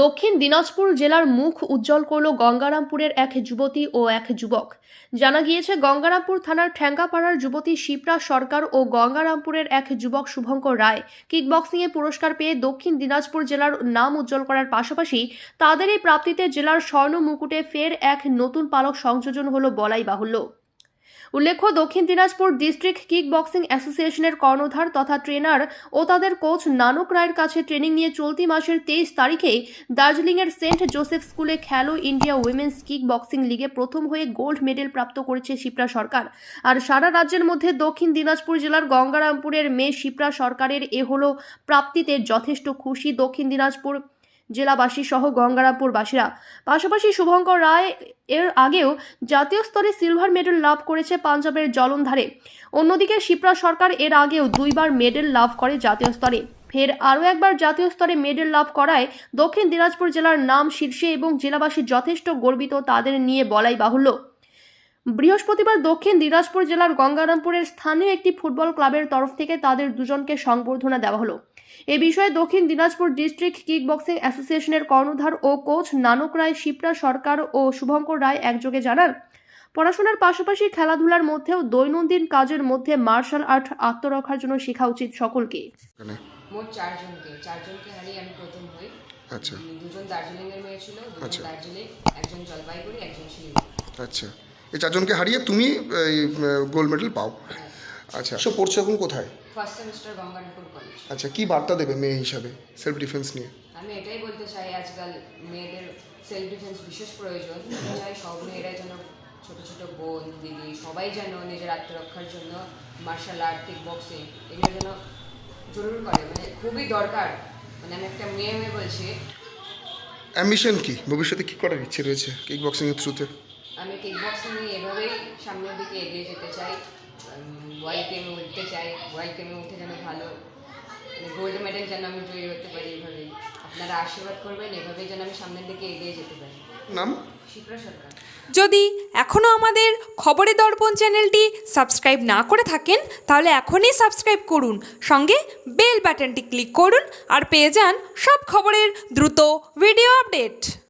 দক্ষিণ দিনাজপুর জেলার মুখ উজ্জ্বল করল গঙ্গারামপুরের এক যুবতী ও এক যুবক। জানা গিয়েছে, গঙ্গারামপুর থানার ঠ্যাঙ্গাপাড়ার যুবতী শিপ্রা সরকার ও গঙ্গারামপুরের এক যুবক শুভঙ্কর রায় কিকবক্সিংয়ে পুরস্কার পেয়ে দক্ষিণ দিনাজপুর জেলার নাম উজ্জ্বল করার পাশাপাশি তাদের এই প্রাপ্তিতে জেলার স্বর্ণ মুকুটে ফের এক নতুন পালক সংযোজন হলো বলাই বাহুল্য। উল্লেখ্য, দক্ষিণ দিনাজপুর ডিস্ট্রিক্ট কিক বক্সিং অ্যাসোসিয়েশনের কর্ণধার তথা ট্রেনার ও তাদের কোচ নানক রায়ের কাছে ট্রেনিং নিয়ে চলতি মাসের তেইশ তারিখে দার্জিলিংয়ের সেন্ট জোসেফ স্কুলে খেলো ইন্ডিয়া উইমেন্স কিক বক্সিং লিগে প্রথম হয়ে গোল্ড মেডেল প্রাপ্ত করেছে শিপ্রা সরকার। আর সারা রাজ্যের মধ্যে দক্ষিণ দিনাজপুর জেলার গঙ্গারামপুরের মেয়ে শিপ্রা সরকারের এ হলো প্রাপ্তিতে যথেষ্ট খুশি দক্ষিণ দিনাজপুর জেলাবাসী সহ গঙ্গারামপুরবাসীরা। পাশাপাশি শুভঙ্কর রায় এর আগেও জাতীয় স্তরে সিলভার মেডেল লাভ করেছে পাঞ্জাবের জলন্ধরে। অন্যদিকে শিপ্রা সরকার এর আগেও দুইবার মেডেল লাভ করে জাতীয় স্তরে। ফের আরও একবার জাতীয় স্তরে মেডেল লাভ করায় দক্ষিণ দিনাজপুর জেলার নাম শীর্ষে এবং জেলাবাসী যথেষ্ট গর্বিত তাদের নিয়ে বলাই বাহুল্য। বৃহস্পতিবার দক্ষিণ দিনাজপুর জেলার গঙ্গারামপুরের স্থানীয় একটি ফুটবল ক্লাবের তরফ থেকে তাদের দুজনকে সংবর্ধনা দেওয়া হলো। এ বিষয়ে দক্ষিণ দিনাজপুর ডিস্ট্রিক্ট কিক বক্সিং অ্যাসোসিয়েশনের কর্ণধার ও কোচ নানক রায় শিপ্রা সরকার ও শুভঙ্কর রায় একযোগে জানান পড়াশোনার পাশাপাশি খেলাধুলার মধ্যেও দৈনন্দিন কাজের মধ্যে মার্শাল আর্ট আত্মরক্ষার জন্য শেখা উচিত সকলকে। মোট চারজনকে চারজনকে হারিয়ে আমি প্রথম হই। আচ্ছা। দুজন দার্জিলিং এর মেয়ে ছিল দুজন আচ্ছা। দার্জিলিং একজন জলপাইগুড়ি একজন শিলিগুড়ি। আচ্ছা। এই চারজনকে হারিয়ে তুমি গোল্ড মেডেল পাও। আচ্ছা। সো পড়ছো এখন কোথায়? ফার্স্ট সেমিস্টার গঙ্গারামপুর কলেজ আচ্ছা কি বার্তা দেবে মেয়ে হিসাবে সেলফ ডিফেন্স নিয়ে? আমি এটাই বলতে চাই আজকাল মেয়েদের সেলফ ডিফেন্স বিশেষ প্রয়োজন। চাই সব মেয়েরা যেন ছোট ছোট বোন দিদি সবাই যেন নিজের আত্মরক্ষার জন্য মার্শাল আর্ট কিক বক্সিং এগুলো যেন জরুর করে। মানে খুবই দরকার। মানে আমি একটা মেয়ে মেয়ে বলছি। অ্যাম্বিশন কি? ভবিষ্যতে কি করার ইচ্ছে রয়েছে কিক বক্সিংয়ের থ্রুতে আমি কিক বক্সিং নিয়ে এভাবেই সামনের দিকে এগিয়ে যেতে চাই। ওয়ার্ল্ড গেমে উঠতে চাই। ওয়ার্ল্ড গেমে উঠে যেন ভালো গোল্ড মেডেল যেন আমি জয়ী হতে পারি এইভাবেই আপনারা আশীর্বাদ করবেন এভাবেই যেন আমি সামনের দিকে এগিয়ে যেতে পারি। নাম? শিপ্রা সরকার। যদি এখনও আমাদের খবরে দর্পণ চ্যানেলটি সাবস্ক্রাইব না করে থাকেন তাহলে এখনই সাবস্ক্রাইব করুন। সঙ্গে বেল বাটনটি ক্লিক করুন আর পেয়ে যান সব খবরের দ্রুত ভিডিও আপডেট।